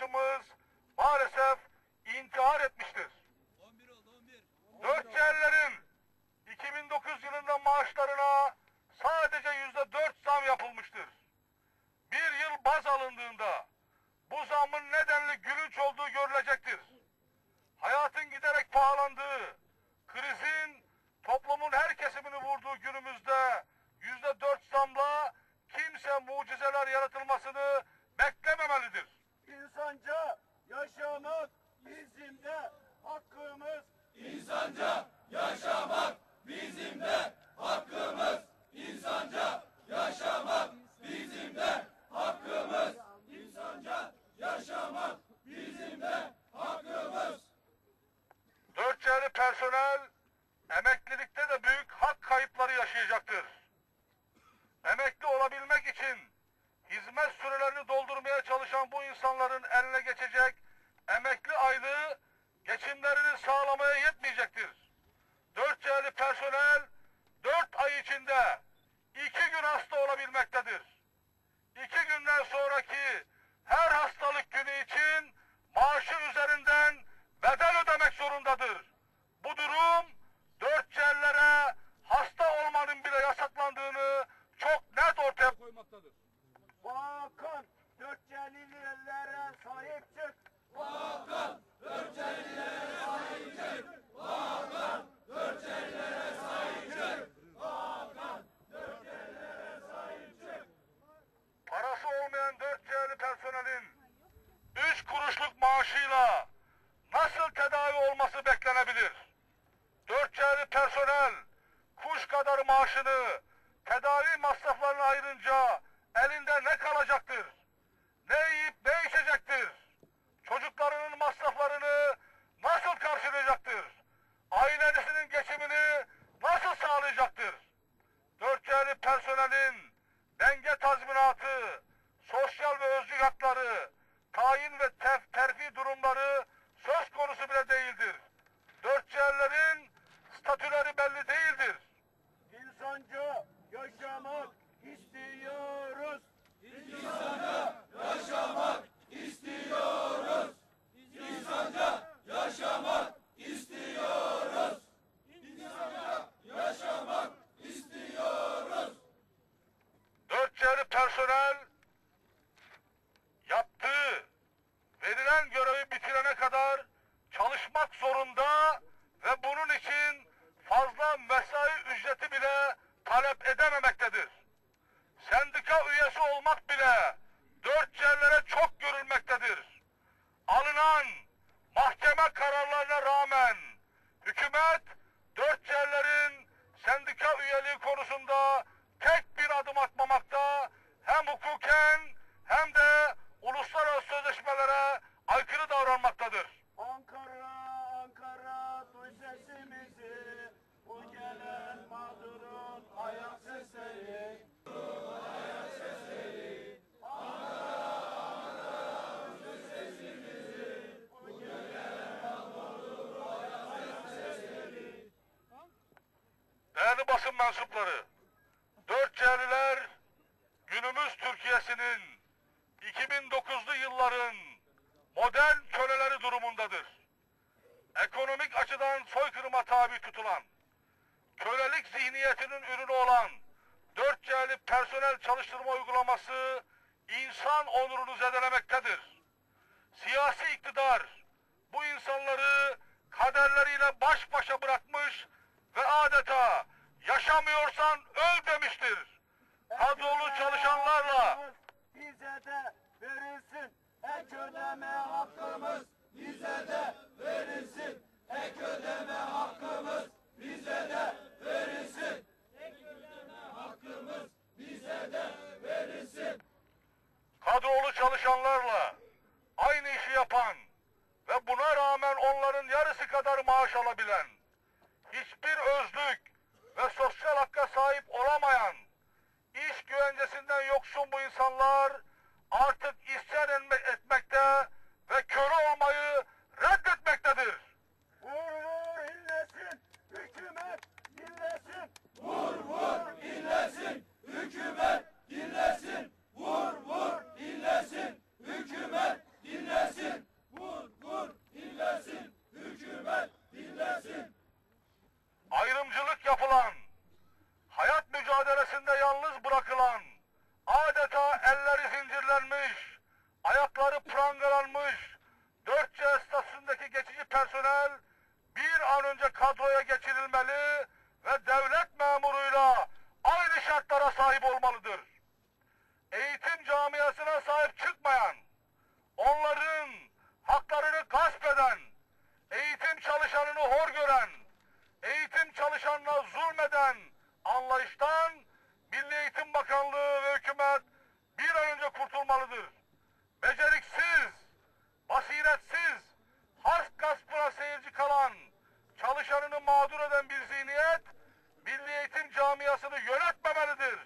arkadaşımız maalesef intihar etmiştir. 11 oldu 11. 4C'lilerin 2009 yılında maaşlarına sadece yüzde dört zam yapılmıştır. Bir yıl baz alındığında bu zammın nedenli gülünç olduğu görülecektir. Çalışan bu insanların eline geçecek emekli aylığı geçimlerini sağlamaya yetmeyecektir. 4C'li personel 4 ay içinde 2 gün hasta olabilmektedir. İki günden sonraki her hastalık kuş kadar maaşını tedavi masraflarına ayırınca elinde ne kalacaktır? Ne yiyip ne içecektir? Çocuklarının masraflarını nasıl karşılayacaktır? Ailesinin geçimini nasıl sağlayacaktır? Dörtçeli personelin denge tazminatı, sosyal ve özlük hakları, tayin ve tef, terfi durumları söz konusu bile değildir. Dörtçelilerin statüleri belli değildir. İnsanca yaşamak istiyoruz. İnsanca yaşamak istiyoruz. İnsanca yaşamak istiyoruz. İnsanca yaşamak istiyoruz. Dörtçeli personel yaptığı, verilen görevi bitirene kadar çalışmak zorunda ve bunun için fazla mesai ücreti bile talep edememektedir. Sendika üyesi olmak bile dört yerlere çok görülmektedir. Alınan mahkeme kararlarına rağmen hükümet dört yerlerin basın mensupları, dört C'liler günümüz Türkiye'sinin 2009'lu yılların modern köleleri durumundadır. Ekonomik açıdan soykırıma tabi tutulan, kölelik zihniyetinin personel bir an önce kadroya geçirilmeli ve devlet memuruyla aynı şartlara sahip olmalıdır. Eğitim camiasına sahip çıkmayan yönetmemelidir.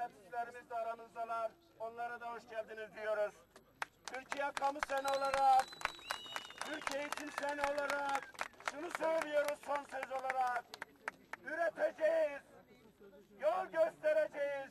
şerefsizlerimiz de aramızdalar. Onlara da hoş geldiniz diyoruz. Türkiye kamu sene olarak, Türk eğitim sene olarak şunu söylüyoruz son söz olarak. Üreteceğiz, yol göstereceğiz,